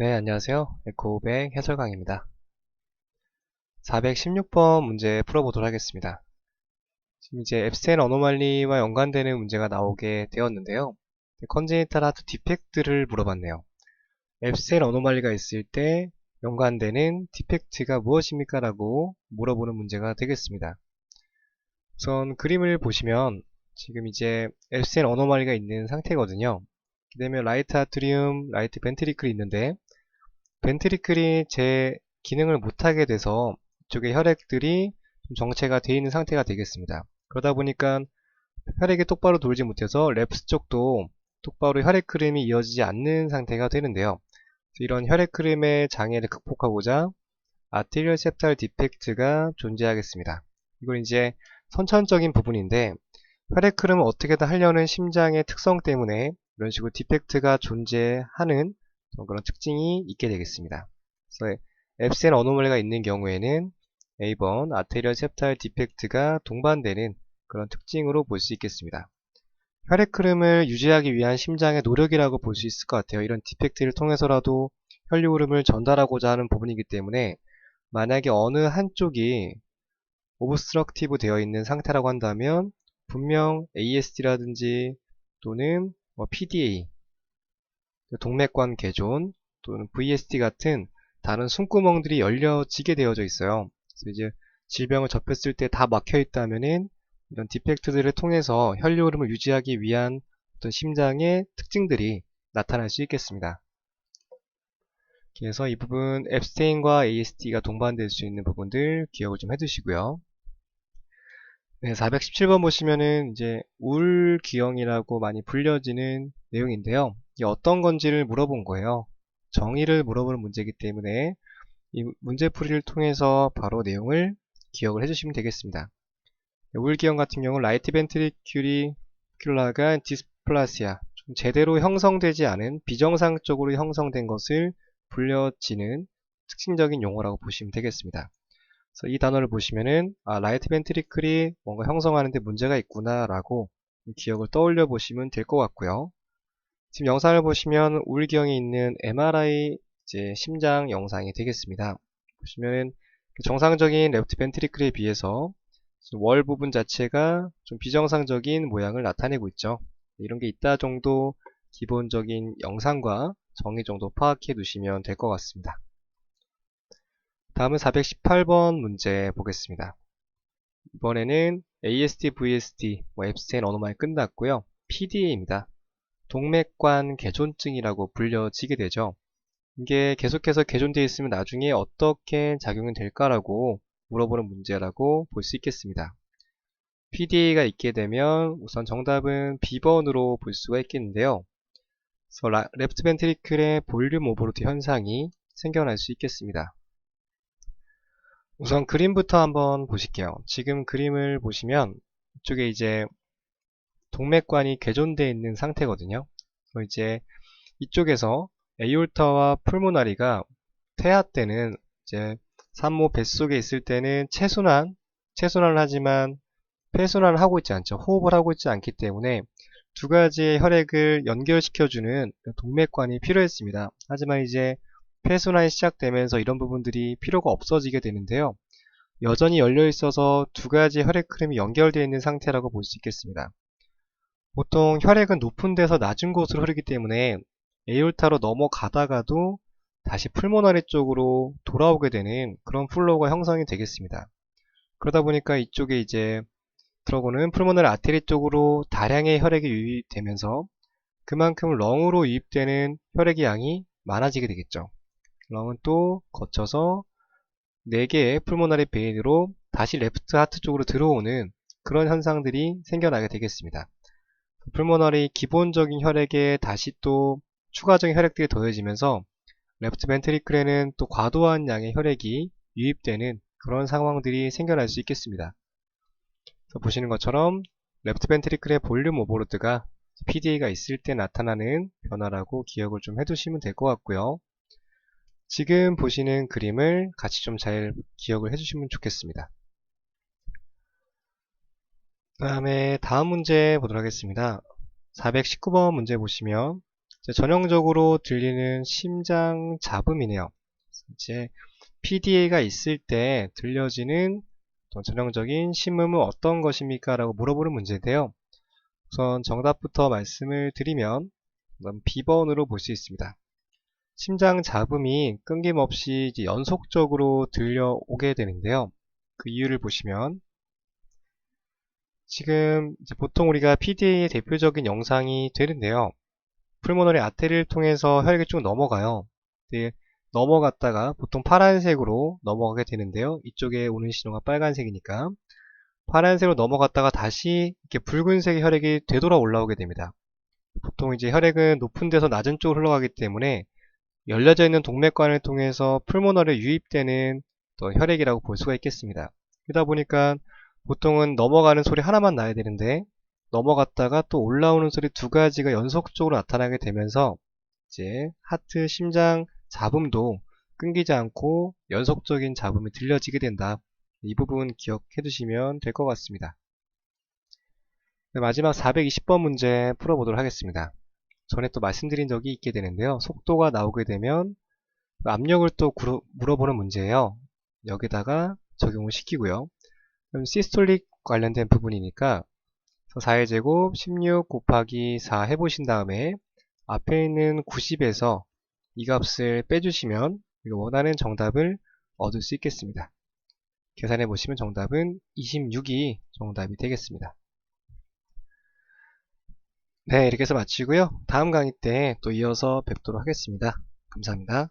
네, 안녕하세요. 에코500 해설강입니다. 416번 문제 풀어보도록 하겠습니다. 지금 이제 앱센 어노말리와 연관되는 문제가 나오게 되었는데요. 컨제니탈 하트 디펙트를 물어봤네요. 앱센 어노말리가 있을 때 연관되는 디펙트가 무엇입니까? 라고 물어보는 문제가 되겠습니다. 우선 그림을 보시면 지금 이제 앱센 어노말리가 있는 상태거든요. 그 다음에 라이트 아트리움, 라이트 벤트리클이 있는데 벤트리클이 제 기능을 못하게 돼서 이쪽에 혈액들이 좀 정체가 되어 있는 상태가 되겠습니다. 그러다 보니까 혈액이 똑바로 돌지 못해서 랩스 쪽도 똑바로 혈액 흐름이 이어지지 않는 상태가 되는데요. 이런 혈액 흐름의 장애를 극복하고자 아티리얼 septal 디펙트가 존재하겠습니다. 이건 이제 선천적인 부분인데 혈액 흐름을 어떻게든 하려는 심장의 특성 때문에 이런 식으로 디펙트가 존재하는 그런 특징이 있게 되겠습니다. 그래서 앱센 어노멀리가 있는 경우에는 A번 아테리얼 septal 디펙트가 동반되는 그런 특징으로 볼 수 있겠습니다. 혈액 흐름을 유지하기 위한 심장의 노력이라고 볼 수 있을 것 같아요. 이런 디펙트를 통해서라도 혈류 흐름을 전달하고자 하는 부분이기 때문에 만약에 어느 한쪽이 오브스트럭티브 되어 있는 상태라고 한다면 분명 ASD라든지 또는 뭐 PDA 동맥관 개존 또는 VSD 같은 다른 숨구멍들이 열려지게 되어져 있어요. 그래서 이제 질병을 접했을 때 다 막혀 있다면은 이런 디펙트들을 통해서 혈류 흐름을 유지하기 위한 어떤 심장의 특징들이 나타날 수 있겠습니다. 그래서 이 부분 앱스테인과 ASD가 동반될 수 있는 부분들 기억을 좀 해두시고요. 네, 417번 보시면은 이제 울기형이라고 많이 불려지는 내용인데요. 이게 어떤 건지를 물어본 거예요. 정의를 물어보는 문제이기 때문에 이 문제풀이를 통해서 바로 내용을 기억을 해주시면 되겠습니다. 우울기형 같은 경우는 라이트 벤트리큘이 큘라가 디스플라시아 좀 제대로 형성되지 않은 비정상적으로 형성된 것을 불려지는 특징적인 용어라고 보시면 되겠습니다. 이 단어를 보시면은 아, 라이트 벤트리클이 뭔가 형성하는데 문제가 있구나 라고 기억을 떠올려 보시면 될 것 같고요. 지금 영상을 보시면 우울기형이 있는 MRI 이제 심장 영상이 되겠습니다. 보시면 정상적인 레프트 벤트리클에 비해서 월 부분 자체가 좀 비정상적인 모양을 나타내고 있죠. 이런 게 있다 정도 기본적인 영상과 정의 정도 파악해 두시면 될 것 같습니다. 다음은 418번 문제 보겠습니다. 이번에는 ASD, VSD, 뭐 앱스텐 언어만이 끝났고요. PDA입니다. 동맥관 개존증이라고 불려지게 되죠. 이게 계속해서 개존되어 있으면 나중에 어떻게 작용이 될까라고 물어보는 문제라고 볼 수 있겠습니다. PDA가 있게 되면 우선 정답은 B번으로 볼 수가 있겠는데요. 그래서 레프트 벤트리클의 볼륨 오버로드 현상이 생겨날 수 있겠습니다. 우선 그림부터 한번 보실게요. 지금 그림을 보시면 이쪽에 이제 동맥관이 개존되어 있는 상태거든요. 이제 이쪽에서 에이올타와 풀모나리가 퇴화 때는 이제 산모 뱃속에 있을 때는 체순환, 체순환을 하지만 폐순환을 하고 있지 않죠. 호흡을 하고 있지 않기 때문에 두 가지의 혈액을 연결시켜주는 동맥관이 필요했습니다. 하지만 이제 폐순환이 시작되면서 이런 부분들이 필요가 없어지게 되는데요. 여전히 열려 있어서 두 가지 혈액 흐름이 연결되어 있는 상태라고 볼 수 있겠습니다. 보통 혈액은 높은 데서 낮은 곳으로 흐르기 때문에 에올타로 넘어가다가도 다시 풀모나리 쪽으로 돌아오게 되는 그런 플로우가 형성이 되겠습니다. 그러다 보니까 이쪽에 이제 들어오는 풀모나리 아테리 쪽으로 다량의 혈액이 유입되면서 그만큼 렁으로 유입되는 혈액의 양이 많아지게 되겠죠. 렁은 또 거쳐서 4개의 풀모나리 베인으로 다시 레프트 하트 쪽으로 들어오는 그런 현상들이 생겨나게 되겠습니다. 풀모나리 기본적인 혈액에 다시 또 추가적인 혈액들이 더해지면서 레프트 벤트리클에는 또 과도한 양의 혈액이 유입되는 그런 상황들이 생겨날 수 있겠습니다. 보시는 것처럼 레프트 벤트리클의 볼륨 오버로드가 PDA가 있을 때 나타나는 변화라고 기억을 좀 해두시면 될 것 같고요. 지금 보시는 그림을 같이 좀 잘 기억을 해주시면 좋겠습니다. 그 다음에 다음 문제 보도록 하겠습니다. 419번 문제 보시면 전형적으로 들리는 심장 잡음이네요. 이제 PDA가 있을 때 들려지는 전형적인 심음은 어떤 것입니까? 라고 물어보는 문제인데요. 우선 정답부터 말씀을 드리면 B번으로 볼 수 있습니다. 심장 잡음이 끊김없이 연속적으로 들려오게 되는데요. 그 이유를 보시면 지금 보통 우리가 PDA의 대표적인 영상이 되는데요. 풀모너리 아테리를 통해서 혈액이 쭉 넘어가요. 네, 넘어갔다가 보통 파란색으로 넘어가게 되는데요. 이쪽에 오는 신호가 빨간색이니까 파란색으로 넘어갔다가 다시 이렇게 붉은색의 혈액이 되돌아 올라오게 됩니다. 보통 이제 혈액은 높은 데서 낮은 쪽으로 흘러가기 때문에 열려져 있는 동맥관을 통해서 풀모너리에 유입되는 혈액이라고 볼 수가 있겠습니다. 그러다 보니까 보통은 넘어가는 소리 하나만 나야 되는데 넘어갔다가 또 올라오는 소리 두 가지가 연속적으로 나타나게 되면서 이제 하트, 심장, 잡음도 끊기지 않고 연속적인 잡음이 들려지게 된다. 이 부분 기억해 두시면 될 것 같습니다. 네, 마지막 420번 문제 풀어보도록 하겠습니다. 전에 또 말씀드린 적이 있게 되는데요. 속도가 나오게 되면 압력을 또 물어보는 문제예요. 여기다가 적용을 시키고요. 그럼 시스톨릭 관련된 부분이니까 4의 제곱 16 곱하기 4 해보신 다음에 앞에 있는 90에서 이 값을 빼주시면 원하는 정답을 얻을 수 있겠습니다. 계산해 보시면 정답은 26이 정답이 되겠습니다. 네, 이렇게 해서 마치고요. 다음 강의 때 또 이어서 뵙도록 하겠습니다. 감사합니다.